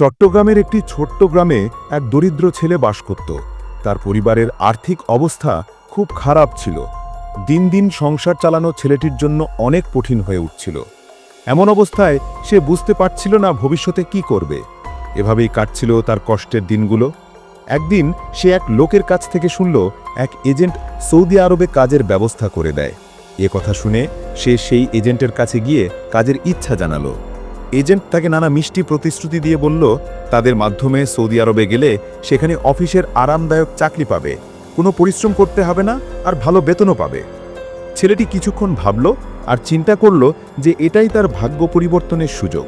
চট্টগ্রামের একটি ছোট্ট গ্রামে এক দরিদ্র ছেলে বাস করত। তার পরিবারের আর্থিক অবস্থা খুব খারাপ ছিল। দিন দিন সংসার চালানো ছেলেটির জন্য অনেক কঠিন হয়ে উঠছিল। এমন অবস্থায় সে বুঝতে পারছিল না ভবিষ্যতে কি করবে। এভাবেই কাটছিল তার কষ্টের দিনগুলো। একদিন সে এক লোকের কাছ থেকে শুনল, এক এজেন্ট সৌদি আরবে কাজের ব্যবস্থা করে দেয়। এ কথা শুনে সে সেই এজেন্টের কাছে গিয়ে কাজের ইচ্ছা জানালো। এজেন্ট তাকে নানা মিষ্টি প্রতিশ্রুতি দিয়ে বলল, তাদের মাধ্যমে সৌদি আরবে গেলে সেখানে অফিসের আরামদায়ক চাকরি পাবে। কোনো পরিশ্রম করতে হবে না আর ভালো বেতনও পাবে। ছেলেটি কিছুক্ষণ ভাবল আর চিন্তা করল যে এটাই তার ভাগ্য পরিবর্তনের সুযোগ।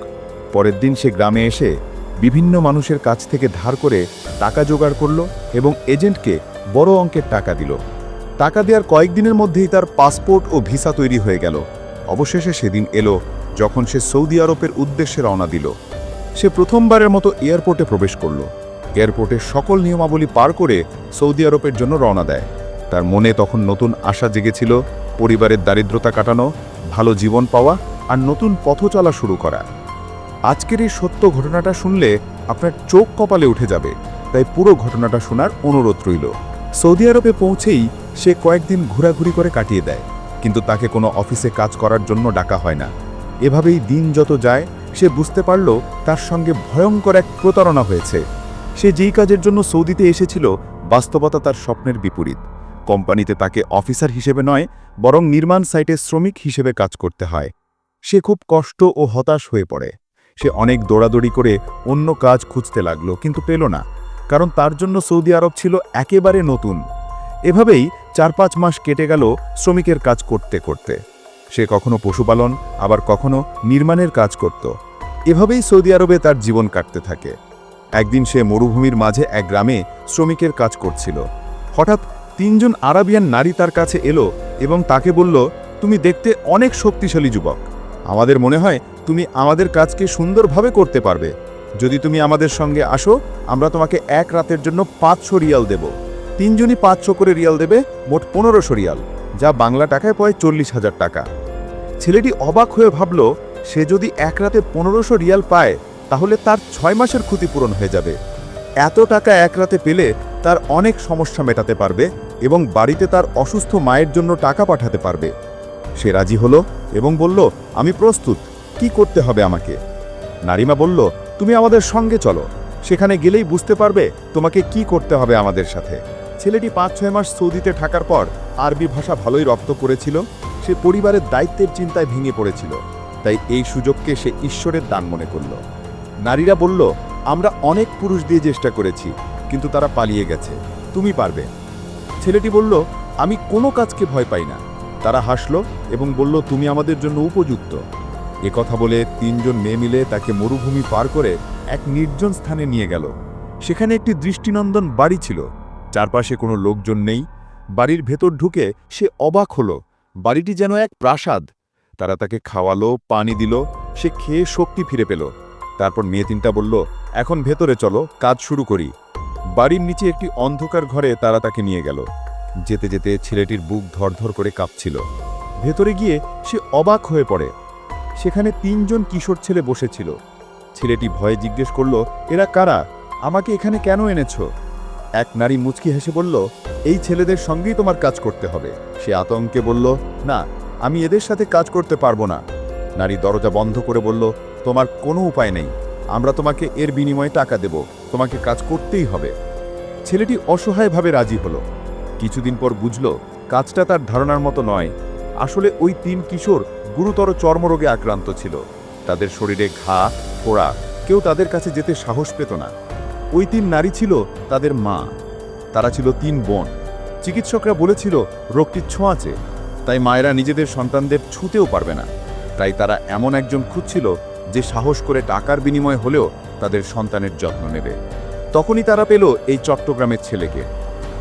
পরের দিন সে গ্রামে এসে বিভিন্ন মানুষের কাছ থেকে ধার করে টাকা জোগাড় করল এবং এজেন্টকে বড় অঙ্কের টাকা দিল। টাকা দেওয়ার কয়েকদিনের মধ্যেই তার পাসপোর্ট ও ভিসা তৈরি হয়ে গেল। অবশেষে সেদিন এলো যখন সে সৌদি আরবের উদ্দেশ্যে রওনা দিল, সে প্রথমবারের মতো এয়ারপোর্টে প্রবেশ করল। এয়ারপোর্টের সকল নিয়মাবলী পার করে সৌদি আরবের জন্য রওনা দেয়। তার মনে তখন নতুন আশা জেগেছিল, পরিবারের দারিদ্রতা কাটানো, ভালো জীবন পাওয়া আর নতুন পথ চলা শুরু করা। আজকের এই সত্য ঘটনাটা শুনলে আপনার চোখ কপালে উঠে যাবে, তাই পুরো ঘটনাটা শোনার অনুরোধ রইল। সৌদি আরবে পৌঁছেই সে কয়েকদিন ঘোরাঘুরি করে কাটিয়ে দেয়, কিন্তু তাকে কোনো অফিসে কাজ করার জন্য ডাকা হয় না। এভাবেই দিন যত যায়, সে বুঝতে পারল তার সঙ্গে ভয়ঙ্কর এক প্রতারণা হয়েছে। সে যেই কাজের জন্য সৌদিতে এসেছিল, বাস্তবতা তার স্বপ্নের বিপরীত। কোম্পানিতে তাকে অফিসার হিসেবে নয়, বরং নির্মাণ সাইটে শ্রমিক হিসেবে কাজ করতে হয়। সে খুব কষ্ট ও হতাশ হয়ে পড়ে। সে অনেক দৌড়াদৌড়ি করে অন্য কাজ খুঁজতে লাগল, কিন্তু পেল না, কারণ তার জন্য সৌদি আরব ছিল একেবারে নতুন। এভাবেই চার পাঁচ মাস কেটে গেল শ্রমিকের কাজ করতে করতে। সে কখনো পশুপালন, আবার কখনো নির্মাণের কাজ করত। এভাবেই সৌদি আরবে তার জীবন কাটতে থাকে। একদিন সে মরুভূমির মাঝে এক গ্রামে শ্রমিকের কাজ করছিল। হঠাৎ তিনজন আরাবিয়ান নারী তার কাছে এলো এবং তাকে বলল, তুমি দেখতে অনেক শক্তিশালী যুবক। আমাদের মনে হয় তুমি আমাদের কাজকে সুন্দরভাবে করতে পারবে। যদি তুমি আমাদের সঙ্গে আসো, আমরা তোমাকে এক রাতের জন্য পাঁচশো রিয়াল দেব। তিনজনই পাঁচশো করে রিয়াল দেবে, মোট পনেরোশো রিয়াল। যা বাংলা টাকায় পড়ে চল্লিশ হাজার টাকা। ছেলেটি অবাক হয়ে ভাবল, সে যদি এক রাতে পনেরোশো রিয়াল পায়, তাহলে তার ছয় মাসের ক্ষতিপূরণ হয়ে যাবে। এত টাকা এক রাতে পেলে তার অনেক সমস্যা মেটাতে পারবে এবং বাড়িতে তার অসুস্থ মায়ের জন্য টাকা পাঠাতে পারবে। সে রাজি হলো এবং বলল, আমি প্রস্তুত, কি করতে হবে আমাকে? নারিমা বলল, তুমি আমাদের সঙ্গে চলো, সেখানে গেলেই বুঝতে পারবে তোমাকে কি করতে হবে আমাদের সাথে। ছেলেটি পাঁচ, ছয় মাস সৌদিতে থাকার পর আরবি ভাষা ভালোই রপ্ত করেছিল, সে পরিবারের দায়িত্বের চিন্তায় ভেঙে পড়েছিল, তাই এই সুযোগকে সে ঈশ্বরের দান মনে করল। নারীরা বলল, আমরা অনেক পুরুষ দিয়ে চেষ্টা করেছি, কিন্তু তারা পালিয়ে গেছে, তুমি পারবে। ছেলেটি বলল, আমি কোনো কাজকে ভয় পাই না। তারা হাসল এবং বলল, তুমি আমাদের জন্য উপযুক্ত। এ কথা বলে তিনজন মেয়ে মিলে তাকে মরুভূমি পার করে এক নির্জন স্থানে নিয়ে গেল। সেখানে একটি দৃষ্টিনন্দন বাড়ি ছিল। চারপাশে কোনো লোকজন নেই। বাড়ির ভেতর ঢুকে সে অবাক হলো। বাড়িটি যেন এক প্রাসাদ। তারা তাকে খাওয়ালো, পানি দিল, সে খেয়ে শক্তি ফিরে পেল। তারপর মেয়ে তিনটা বলল, এখন ভেতরে চলো, কাজ শুরু করি। বাড়ির নিচে একটি অন্ধকার ঘরে তারা তাকে নিয়ে গেল। যেতে যেতে ছেলেটির বুক ধরধর করে কাঁপছিল। ভেতরে গিয়ে সে অবাক হয়ে পড়ে। সেখানে তিনজন কিশোর ছেলে বসেছিল। ছেলেটি ভয়ে জিজ্ঞেস করল, এরা কারা? আমাকে এখানে কেন এনেছো? এক নারী মুচকি হেসে বলল, এই ছেলেদের সঙ্গেই তোমার কাজ করতে হবে। সে আতঙ্কে বলল, না, আমি এদের সাথে কাজ করতে পারব না। নারী দরজা বন্ধ করে বলল, তোমার কোনো উপায় নেই। আমরা তোমাকে এর বিনিময়ে টাকা দেব। তোমাকে কাজ করতেই হবে। ছেলেটি অসহায়ভাবে রাজি হলো। কিছুদিন পর বুঝল, কাজটা তার ধারণার মতো নয়। আসলে ওই তিন কিশোর গুরুতর চর্মরোগে আক্রান্ত ছিল। তাদের শরীরে ঘা, ফোড়া, কেউ তাদের কাছে যেতে সাহস পেত না। ওই তিন নারী ছিল তাদের মা। তারা ছিল তিন বোন। চিকিৎসকরা বলেছিল রোগটি ছোঁয়াচে তাই মায়েরা নিজেদের সন্তানদের ছুঁতেও পারবে না। তাই তারা এমন একজন খুঁজছিল যে সাহস করে টাকার বিনিময়ে হলেও তাদের সন্তানের যত্ন নেবে। তখনই তারা পেল এই চট্টগ্রামের ছেলেকে।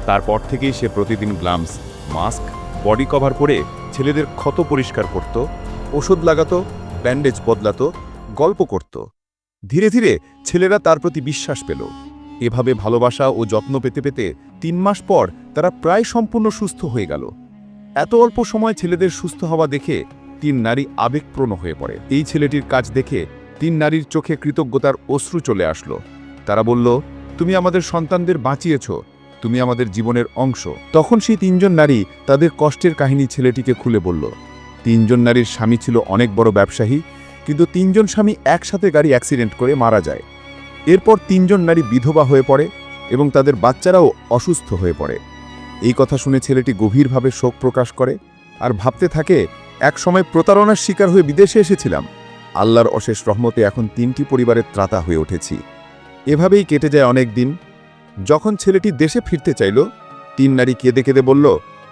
তারপর থেকেই সে প্রতিদিন গ্লামস, মাস্ক, বডি কভার পরে ছেলেদের ক্ষত পরিষ্কার করত, ওষুধ লাগাতো, ব্যান্ডেজ বদলাতো, গল্প করত। ধীরে ধীরে ছেলেরা তার প্রতি বিশ্বাস পেল। এভাবে ভালোবাসা ও যত্ন পেতে পেতে তিন মাস পর তারা প্রায় সম্পূর্ণ সুস্থ হয়ে গেল। এত অল্প সময় ছেলেদের সুস্থ হওয়া দেখে তিন নারী আবেগপ্রণ হয়ে পড়ে। এই ছেলেটির কাজ দেখে তিন নারীর চোখে কৃতজ্ঞতার অশ্রু চলে আসলো। তারা বলল, তুমি আমাদের সন্তানদের বাঁচিয়েছ। তুমি আমাদের জীবনের অংশ। তখন সেই তিনজন নারী তাদের কষ্টের কাহিনী ছেলেটিকে খুলে বলল। তিনজন নারীর স্বামী ছিল অনেক বড় ব্যবসায়ী। কিন্তু তিনজন স্বামী একসাথে গাড়ি অ্যাক্সিডেন্ট করে মারা যায়। এরপর তিনজন নারী বিধবা হয়ে পড়ে এবং তাদের বাচ্চারাও অসুস্থ হয়ে পড়ে। এই কথা শুনে ছেলেটি গভীরভাবে শোক প্রকাশ করে আর ভাবতে থাকে, এক সময় প্রতারণার শিকার হয়ে বিদেশে এসেছিলাম। আল্লাহর অশেষ রহমতে এখন তিনটি পরিবারের ত্রাতা হয়ে উঠেছি। এভাবেই কেটে যায় অনেক দিন। যখন ছেলেটি দেশে ফিরতে চাইল, তিন নারী কেঁদে কেঁদে বলল,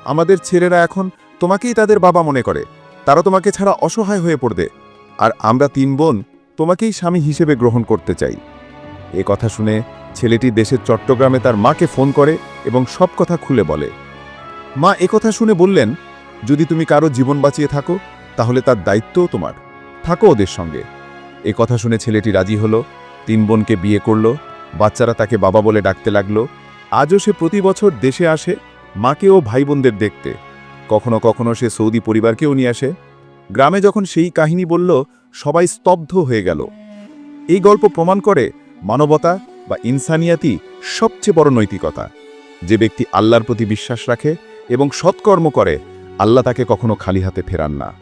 আমাদের ছেলেরা এখন তোমাকেই তাদের বাবা মনে করে। তারা তোমাকে ছাড়া অসহায় হয়ে পড়বে। আর আমরা তিন বোন তোমাকেই স্বামী হিসেবে গ্রহণ করতে চাই। এ কথা শুনে ছেলেটি দেশের চট্টগ্রামে তার মাকে ফোন করে এবং সব কথা খুলে বলে। মা একথা শুনে বললেন, যদি তুমি কারও জীবন বাঁচিয়ে থাকো, তাহলে তার দায়িত্বও তোমার। থাকো ওদের সঙ্গে। এ কথা শুনে ছেলেটি রাজি হলো, তিন বোনকে বিয়ে করল, বাচ্চারা তাকে বাবা বলে ডাকতে লাগল। আজও সে প্রতি বছর দেশে আসে, মাকে ও ভাই বোনদের দেখতে। কখনো কখনো সে সৌদি পরিবারকেও নিয়ে আসে গ্রামে যখন সেই কাহিনী বলল, সবাই স্তব্ধ হয়ে গেল। এই গল্প প্রমাণ করে মানবতা বা ইনসানিয়াতি সবচেয়ে বড় নৈতিকতা। যে ব্যক্তি আল্লাহর প্রতি বিশ্বাস রাখে এবং সৎকর্ম করে, আল্লাহ তাকে কখনো খালি হাতে ফেরান না।